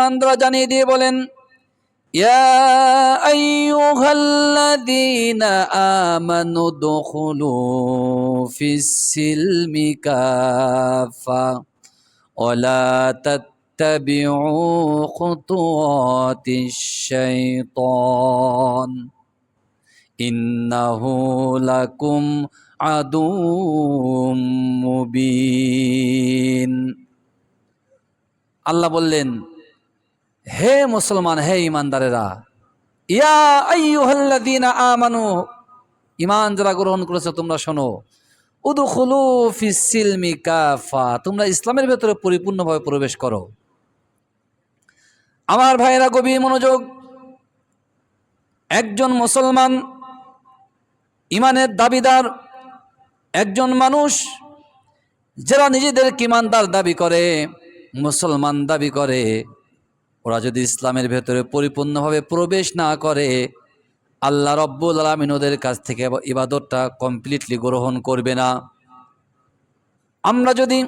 কোরআন দ্বারা জানিয়ে দিয়ে বলেন يا أيها الذين آمنوا ادخلوا في السلم كافة ولا تتبعوا خطوات الشيطان إنه لكم عدو মুবিন আল্লাহ বললেন হে মুসলমান, হে ইমানদারেরা, ইয়া আমানু ইমান যারা গ্রহণ করেছ, তোমরা শোনো, উদখুলু ফিস সিলমি কাফা, তোমরা ইসলামের ভেতরে পরিপূর্ণভাবে প্রবেশ করো। আমার ভাইয়েরা, গভীর মনোযোগ, একজন মুসলমান ইমানের দাবিদার, একজন মানুষ যারা নিজেদেরকে ইমানদার দাবি করে, মুসলমান দাবি করে ওরা যদি ইসলামের ভেতরে পরিপূর্ণভাবে প্রবেশ না করে, আল্লাহ রব্বুল আলমিন ওদের কাছ থেকে ইবাদতটা কমপ্লিটলি গ্রহণ করবে না। আমরা যদি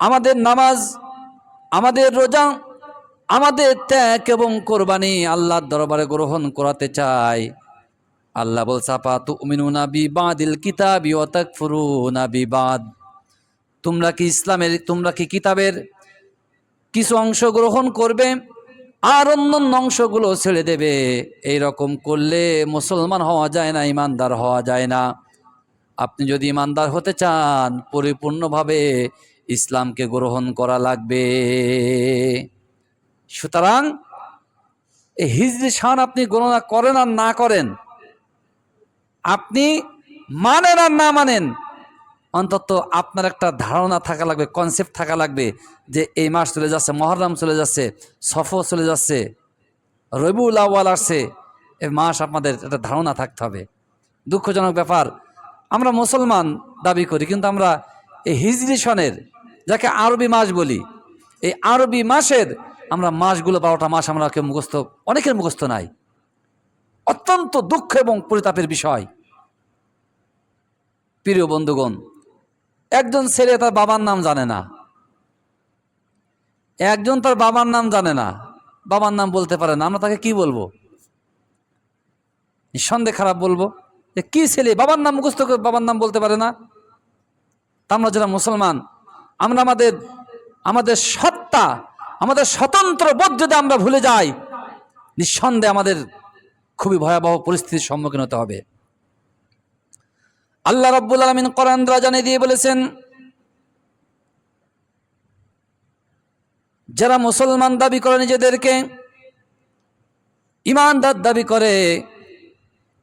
আমাদের নামাজ, আমাদের রোজা, আমাদের ত্যাগ এবং কোরবানি আল্লাহর দরবারে গ্রহণ করাতে চাই, আল্লাহ বলছে আপা তুমিনু নাবি বাদিল কিতাবি অতাক ফুরু নাবি বাদ তোমরা কি ইসলামের, তোমরা কি কিতাবের কিছু অংশ গ্রহণ করবে, আর অন্য অন্য অংশগুলো ছেড়ে দেবে। এই রকম করলে মুসলমান হওয়া যায় না, ইমানদার হওয়া যায় না। আপনি যদি ইমানদার হতে চান, পরিপূর্ণভাবে ইসলামকে গ্রহণ করা লাগবে। সুতরাং এই হিজরি শান আপনি গণনা করেন আর না করেন, আপনি মানেন আর না মানেন অন্তত আপনার একটা ধারণা থাকা লাগবে কনসেপ্ট থাকা লাগবে যে এই মাস চলে যাচ্ছে, মহরম চলে যাচ্ছে, সফর চলে যাচ্ছে, রবিউল আওয়াল আসছে এই মাস আপনাদের একটা ধারণা থাকতে হবে। দুঃখজনক ব্যাপার, আমরা মুসলমান দাবি করি, কিন্তু আমরা এই হিজরি সনের, যাকে আরবি মাস বলি, এই আরবি মাসের আমরা মাসগুলো বারোটা মাস আমরা কেউ মুখস্থ, অনেকের মুখস্থ নাই। অত্যন্ত দুঃখ এবং পরিতাপের বিষয়। প্রিয় বন্ধুগণ একজন ছেলে তার বাবার নাম জানে না। একজন তার বাবার নাম জানে না। বাবার নাম বলতে পারে না। আমরা তাকে কি বলব? নিঃসন্দেহে খারাপ বলব যে, কি ছেলে? বাবার নাম মুখস্থ বাবার নাম বলতে পারে না। আমরা যারা মুসলমান, আমরা আমাদের আমাদের সত্তা, আমাদের স্বতন্ত্র বোধ যদি আমরা ভুলে যাই, নিঃসন্দেহে আমাদের খুবই ভয়াবহ পরিস্থিতির সম্মুখীন হতে হবে। আল্লাহ রব্বুল আলমিন কোরআন জানিয়ে দিয়ে বলেছেন, যারা মুসলমান দাবি করে নিজেদেরকে, ইমানদার দাবি করে,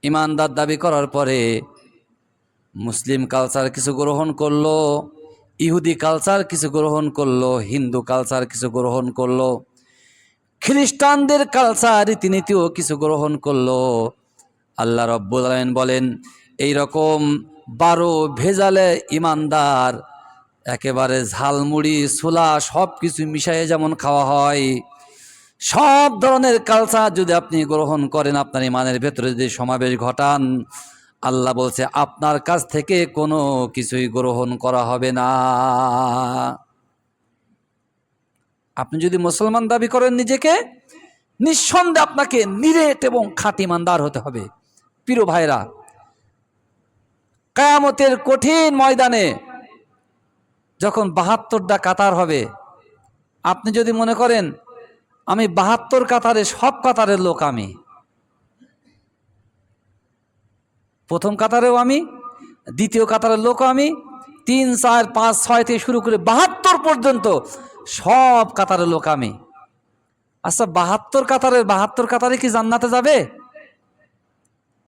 ইমানদার দাবি করার পরে মুসলিম কালচার কিছু গ্রহণ করল, ইহুদি কালচার কিছু গ্রহণ করল, হিন্দু কালচার কিছু গ্রহণ করল, খ্রিস্টানদের কালচার রীতিনীতিও কিছু গ্রহণ করল। আল্লাহ রব্বুল আলমিন বলেন এই রকম বারো ভেজালে ইমানদার। একেবারে ঝালমুড়ি, ছোলা সব কিছু মিশিয়ে যেমন খাওয়া হয়। সব ধরনের কালচার যদি আপনি গ্রহণ করেন, আপনার ইমানের ভেতরে যদি সমাবেশ ঘটান, আল্লাহ বলছে, আপনার কাছ থেকে কোনো কিছুই গ্রহণ করা হবে না। আপনি যদি মুসলমান দাবি করেন নিজেকে, নিঃসন্দেহে আপনাকে নিরেট এবং খাঁটি ইমানদার হতে হবে। প্রিয় ভাইরা কায়ামতের কঠিন ময়দানে যখন বাহাত্তরটা কাতার হবে, আপনি যদি মনে করেন, আমি বাহাত্তর কাতারে সব কাতারের লোক আমি। প্রথম কাতারেও আমি, দ্বিতীয় কাতারের লোক আমি, তিন, চার, পাঁচ, ছয় থেকে শুরু করে বাহাত্তর পর্যন্ত সব কাতারের লোক আমি। আচ্ছা বাহাত্তর কাতারের, বাহাত্তর কাতারে কি জান্নাতে যাবে?